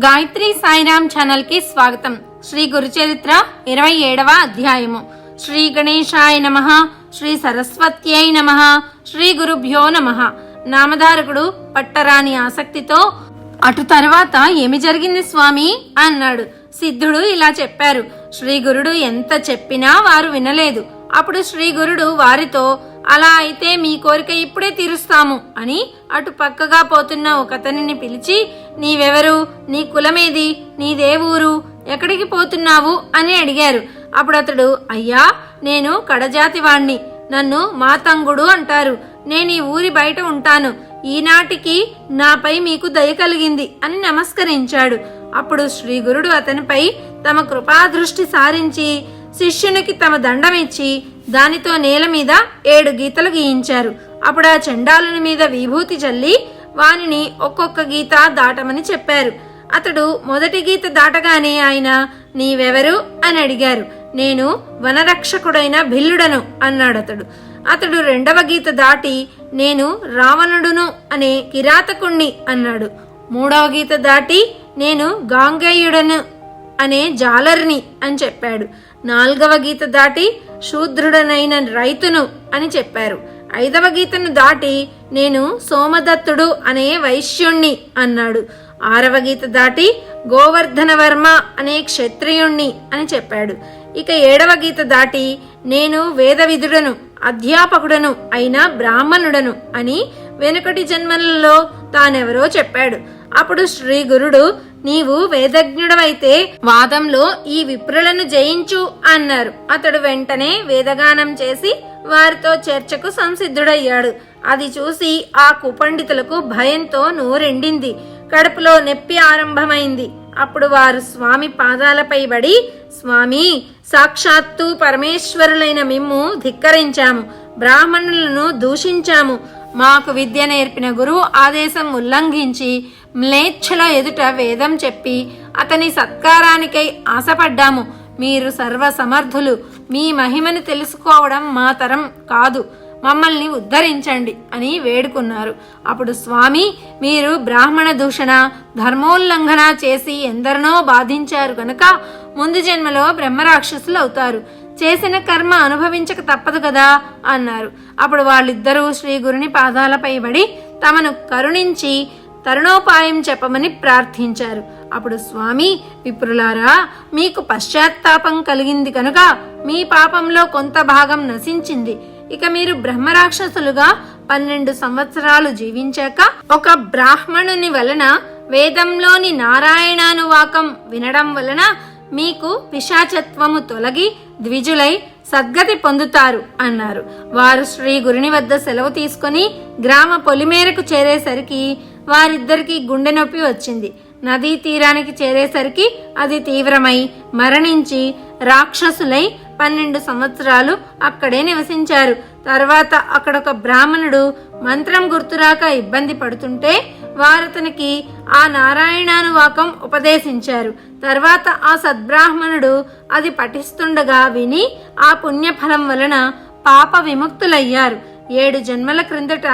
గాయత్రి సాయిరామ్ ఛానల్కి స్వాగతం. శ్రీ గురుచరిత్ర ఇరవై ఏడవ అధ్యాయము. శ్రీ గణేశాయ నమ శ్రీ సరస్వత్యై నమ శ్రీ గురుభ్యో నమ. నామధారకుడు పట్టరాని ఆసక్తితో అటు తర్వాత ఏమి జరిగింది స్వామి? అన్నాడు. సిద్ధుడు ఇలా చెప్పారు. శ్రీ గురుడు ఎంత చెప్పినా వారు వినలేదు. అప్పుడు శ్రీ గురుడు వారితో అలా అయితే మీ కోరిక ఇప్పుడే తీరుస్తాము అని అటు పక్కగా పోతున్న ఒకతనిని పిలిచి నీవెవరు? నీ కులమేది? నీదే ఊరు ఎక్కడికి పోతున్నావు? అని అడిగారు. అప్పుడు అతడు అయ్యా నేను కడజాతి వాణ్ణి నన్ను మాతంగుడు అంటారు. నేను ఈ ఊరి బయట ఉంటాను. ఈనాటికి నాపై మీకు దయ కలిగింది అని నమస్కరించాడు. అప్పుడు శ్రీ గురుడు అతనిపై తమ కృపాదృష్టి సారించి శిష్యునికి తమ దండమిచ్చి దానితో నేల మీద ఏడు గీతలు గీయించారు. అప్పుడు ఆ చండాలుని మీద విభూతి చల్లి వానిని ఒక్కొక్క గీత దాటమని చెప్పారు. అతడు మొదటి గీత దాటగానే ఆయన నీవెవరు? అని అడిగారు. నేను వనరక్షకుడైన భిల్లుడను అన్నాడు అతడు. అతడు రెండవ గీత దాటి నేను రావణుడును అనే కిరాతకుణ్ణి అన్నాడు. మూడవ గీత దాటి నేను గాంగేయుడను అనే జాలర్ని అని చెప్పాడు. నాలుగవ గీత దాటి శూద్రుడనైన రైతును అని చెప్పారు. ఐదవ గీతను దాటి నేను సోమదత్తుడు అనే వైశ్యుణ్ణి అన్నాడు. ఆరవ గీత దాటి గోవర్ధన వర్మ అనే క్షత్రియుణ్ణి అని చెప్పాడు. ఇక ఏడవ గీత దాటి నేను వేదవిధుడను అధ్యాపకుడను అయిన బ్రాహ్మణుడను అని వెనుకటి జన్మలలో తానెవరో చెప్పాడు. అప్పుడు శ్రీ గురుడు నీవు వేదజ్ఞుడవైతే వాదంలో ఈ విప్రులను జయించు అన్నారు. అతడు వెంటనే వేదగానం చేసి వారితో చర్చకు సంసిద్ధుడయ్యాడు. అది చూసి ఆ కుపండితులకు భయంతో నోరెండింది. కడుపులో నొప్పి ఆరంభమైంది. అప్పుడు వారు స్వామి పాదాలపై పడి స్వామి సాక్షాత్తు పరమేశ్వరులైన మిమ్ము ధిక్కరించాము బ్రాహ్మణులను దూషించాము. మాకు విద్య నేర్పిన గురువు ఆదేశం ఉల్లంఘించి మ్లేచ్ఛల ఎదుట వేదం చెప్పి అతని సత్కారానికై ఆశపడ్డాము. మీరు సర్వసమర్థులు. మీ మహిమను తెలుసుకోవడం మా తరం కాదు. మమ్మల్ని ఉద్ధరించండి అని వేడుకున్నారు. అప్పుడు స్వామి మీరు బ్రాహ్మణ దూషణ ధర్మోల్లంఘన చేసి ఎందరినో బాధించారు గనక ముందు జన్మలో బ్రహ్మరాక్షసులు అవుతారు. చేసిన కర్మ అనుభవించక తప్పదు కదా అన్నారు. అప్పుడు వాళ్ళిద్దరూ శ్రీ గురుని పాదాలపై పడి తమను కరుణించి తరుణోపాయం చెప్పమని ప్రార్థించారు. అప్పుడు స్వామి విప్రులారా మీకు పశ్చాత్తాపం కలిగింది కనుక మీ పాపంలో కొంత భాగం నశించింది. ఇక మీరు బ్రహ్మరాక్షసులుగా పన్నెండు సంవత్సరాలు జీవించాక ఒక బ్రాహ్మణుని వలన వేదంలోని నారాయణానువాకం వినడం వలన మీకు పిశాచత్వము తొలగి ద్విజులై సద్గతి పొందుతారు అన్నారు. వారు శ్రీ గురుని వద్ద సెలవు తీసుకొని గ్రామ పొలిమేరకు చేరేసరికి వారిద్దరికీ గుండె నొప్పి వచ్చింది. నదీ తీరానికి చేరేసరికి అది తీవ్రమై మరణించి రాక్షసులై పన్నెండు సంవత్సరాలు అక్కడే నివసించారు. తర్వాత అక్కడొక బ్రాహ్మణుడు మంత్రం గుర్తురాక ఇబ్బంది పడుతుంటే వారతనికి ఆ నారాయణానువాకం ఉపదేశించారు. తర్వాత ఆ సద్బ్రాహ్మణుడు అది పఠిస్తుండగా విని ఆ పుణ్యఫలం వలన పాప విముక్తులయ్యారు. ఏడు జన్మల క్రిందట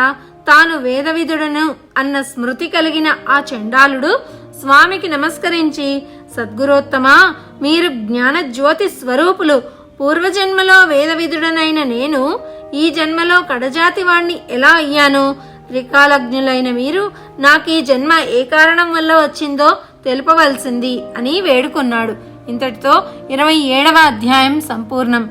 తాను వేదవిధుడను అన్న స్మృతి కలిగిన ఆ చండాలుడు స్వామికి నమస్కరించి సద్గురోత్తమా మీరు జ్ఞానజ్యోతి స్వరూపులు. పూర్వజన్మలో వేదవిధుడనైన నేను ఈ జన్మలో కడజాతి వాణ్ణి ఎలా అయ్యాను? త్రికాలజ్ఞులైన మీరు నాకు ఈ జన్మ ఏ కారణం వల్ల వచ్చిందో తెలుపవలసింది అని వేడుకున్నాడు. ఇంతటితో ఇరవై ఏడవ అధ్యాయం సంపూర్ణం.